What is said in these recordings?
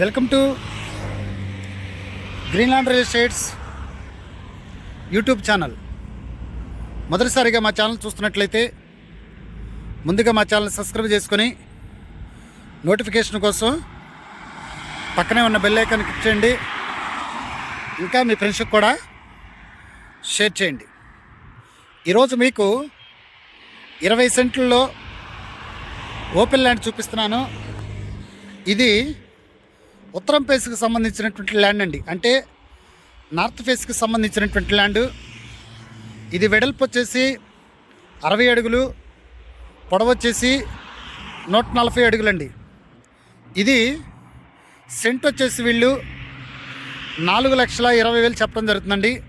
Welcome to Greenland real estates YouTube channel. మొదటిసారిగా మా channel చూస్తున్నట్లయితే ముందుగా మా ఛానల్ సబ్స్క్రైబ్ చేసుకొని నోటిఫికేషన్ కోసం పక్కనే ఉన్న బెల్ ఐకాన్ క్లిక్ చేయండి. ఇంకా మీ ఫ్రెండ్స్కి కూడా షేర్ చేయండి. ఈరోజు మీకు ఇరవై సెంట్లలో ఓపెన్ ల్యాండ్ చూపిస్తున్నాను. ఇది ఉత్తరం ఫేస్కి సంబంధించినటువంటి ల్యాండ్ అండి. అంటే నార్త్ ఫేస్కి సంబంధించినటువంటి ల్యాండ్. ఇది వెడల్పు వచ్చేసి అరవై అడుగులు పొడవు వచ్చేసి నూట నలభై అడుగులండి. ఇది సెంట్ వచ్చేసి వీళ్ళు నాలుగు లక్షల ఇరవై వేలు చెప్పడం జరుగుతుందండి.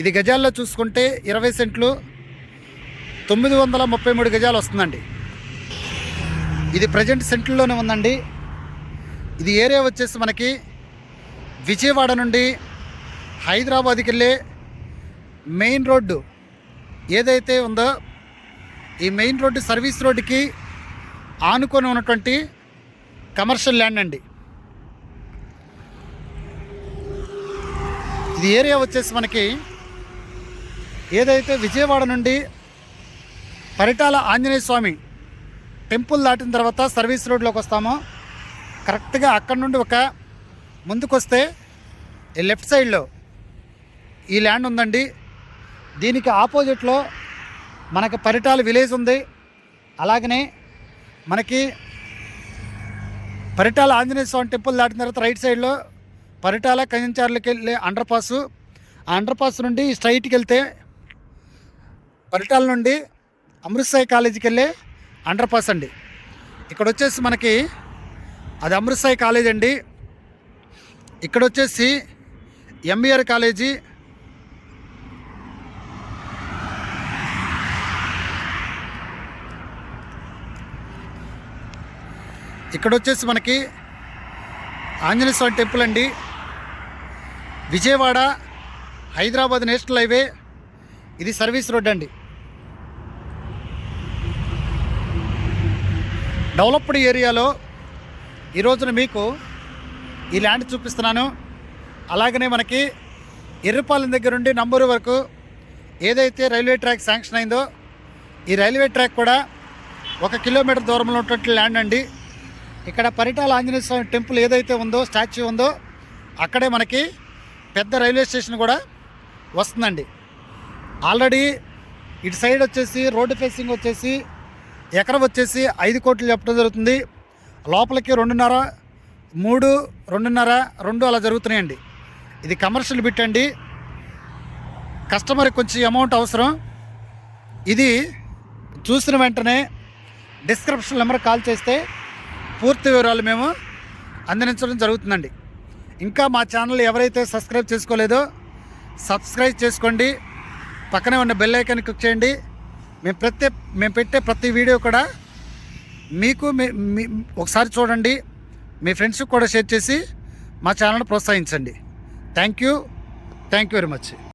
ఇది గజాల్లో చూసుకుంటే ఇరవై సెంట్లు తొమ్మిది వందల ముప్పై మూడు గజాలు వస్తుందండి. ఇది ప్రజెంట్ సెంట్లలోనే ఉందండి. ఇది ఏరియా వచ్చేసి మనకి విజయవాడ నుండి హైదరాబాద్కి వెళ్ళే మెయిన్ రోడ్డు ఏదైతే ఉందో ఈ మెయిన్ రోడ్డు సర్వీస్ రోడ్డుకి ఆనుకొని ఉన్నటువంటి కమర్షియల్ ల్యాండ్ అండి. ఇది ఏరియా వచ్చేసి మనకి ఏదైతే విజయవాడ నుండి పరిటాల ఆంజనేయ స్వామి టెంపుల్ దాటిన తర్వాత సర్వీస్ రోడ్లోకి వస్తామో కరెక్ట్గా అక్కడ నుండి ఒక ముందుకొస్తే ఈ లెఫ్ట్ సైడ్లో ఈ ల్యాండ్ ఉందండి. దీనికి ఆపోజిట్లో మనకి పరిటాల విలేజ్ ఉంది. అలాగనే మనకి పరిటాల ఆంజనేయ స్వామి టెంపుల్ దాటిన తర్వాత రైట్ సైడ్లో పరిటాల కంచార్లకి వెళ్ళే అండర్ పాస్ ఆ అండర్ పాస్ నుండి స్ట్రైట్కి వెళ్తే పరిటాల నుండి అమృత్సాయి కాలేజీకి వెళ్ళే అండర్ పాస్ అండి. ఇక్కడ వచ్చేసి మనకి అది అమృత్సాయి కాలేజ్ అండి. ఇక్కడ వచ్చేసి ఎంబీఆర్ కాలేజీ. ఇక్కడ వచ్చేసి మనకి ఆంజనేయ స్వామి టెంపుల్ అండి. Vijayawada Hyderabad national highway. ఇది సర్వీస్ రోడ్ అండి. డెవలప్డ్ ఏరియాలో ఈ రోజున మీకు ఈ ల్యాండ్ చూపిస్తున్నాను. అలాగనే మనకి ఎర్రపాలెం దగ్గర నుండి నంబూరు వరకు ఏదైతే రైల్వే ట్రాక్ శాంక్షన్ అయిందో ఈ రైల్వే ట్రాక్ కూడా ఒక కిలోమీటర్ దూరంలో ఉన్నటువంటి ల్యాండ్ అండి. ఇక్కడ పరిటాల ఆంజనేయ స్వామి టెంపుల్ ఏదైతే ఉందో స్టాచ్యూ ఉందో అక్కడే మనకి పెద్ద రైల్వే స్టేషన్ కూడా వస్తుందండి. ఆల్రెడీ ఇటు సైడ్ వచ్చేసి రోడ్డు ఫేసింగ్ వచ్చేసి ఎకరం వచ్చేసి ఐదు కోట్లు చెప్పడం జరుగుతుంది. లోపలికి రెండున్నర మూడు రెండున్నర రెండు అలా జరుగుతున్నాయండి. ఇది కమర్షియల్ బిట్ అండి. కస్టమర్కి కొంచెం అమౌంట్ అవసరం. ఇది చూసిన వెంటనే డిస్క్రిప్షన్ నెంబర్ కాల్ చేస్తే పూర్తి వివరాలు మేము అందించడం జరుగుతుందండి. ఇంకా మా ఛానల్ ఎవరైతే సబ్స్క్రైబ్ చేసుకోలేదో సబ్స్క్రైబ్ చేసుకోండి. పక్కనే ఉన్న బెల్ ఐకాన్ క్లిక్ చేయండి. మేము ప్రతి మేము పెట్టే ప్రతి వీడియో కూడా మీకు మీ ఒకసారి చూడండి. మీ ఫ్రెండ్స్కి కూడా షేర్ చేసి మా ఛానల్ని ప్రోత్సహించండి. Thank you. Thank you very much.